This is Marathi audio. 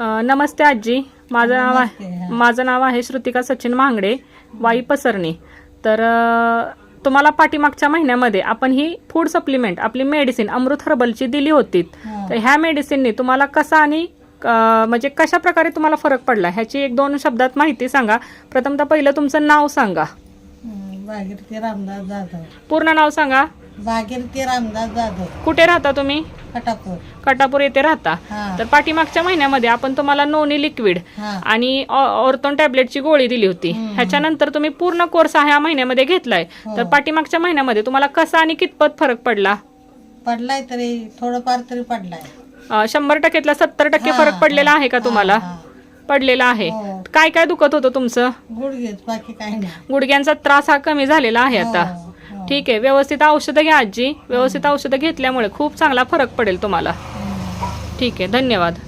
नमस्ते आजी. माझं नाव आहे. माझं नाव आहे श्रुतिका सचिन महांगडे वाई पसरणी. तर तुम्हाला पाठीमागच्या महिन्यामध्ये आपण ही फूड सप्लिमेंट आपली मेडिसिन अमृत हर्बलची दिली होती. तर ह्या मेडिसिनने तुम्हाला कसा आणि म्हणजे कशा प्रकारे तुम्हाला फरक पडला? ह्याची एक दोन शब्दात माहिती सांगा. प्रथमतः पहिलं तुमचं नाव सांगा. भागीरथी रामदास जाधव. पूर्ण नाव सांगा. भागीरथी रामदास जाधव. कुठे राहता तुम्ही? फटापूर कटापूर येथे राहता. हा. तर पाठीमागच्या महिन्यामध्ये आपण तुम्हाला नोनी लिक्विड हा. आणि ऑर्थोन टॅबलेटची गोळी दिली होती. ह्याच्यानंतर तुम्ही पूर्ण कोर्स ह्या महिन्यामध्ये घेतलाय. हो. तर पाठीमागच्या महिन्यामध्ये तुम्हाला कसा आणि कितपत फरक पडला? पडलाय तरी थोडंफार तरी पडलाय. अं, शंभर टक्क्यातला सत्तर टक्के फरक पडलेला आहे का तुम्हाला. पडलेला आहे. हो. काय काय दुखत होतं तुमचं? गुडघेच बाकी काही नाही. गुडघ्यांचा त्रास हा कमी झालेला आहे आता. हो. ठीक आहे. व्यवस्थित औषधं घ्या आजी. व्यवस्थित औषधं घेतल्यामुळे खूप चांगला फरक पडेल तुम्हाला. ठीक आहे. धन्यवाद.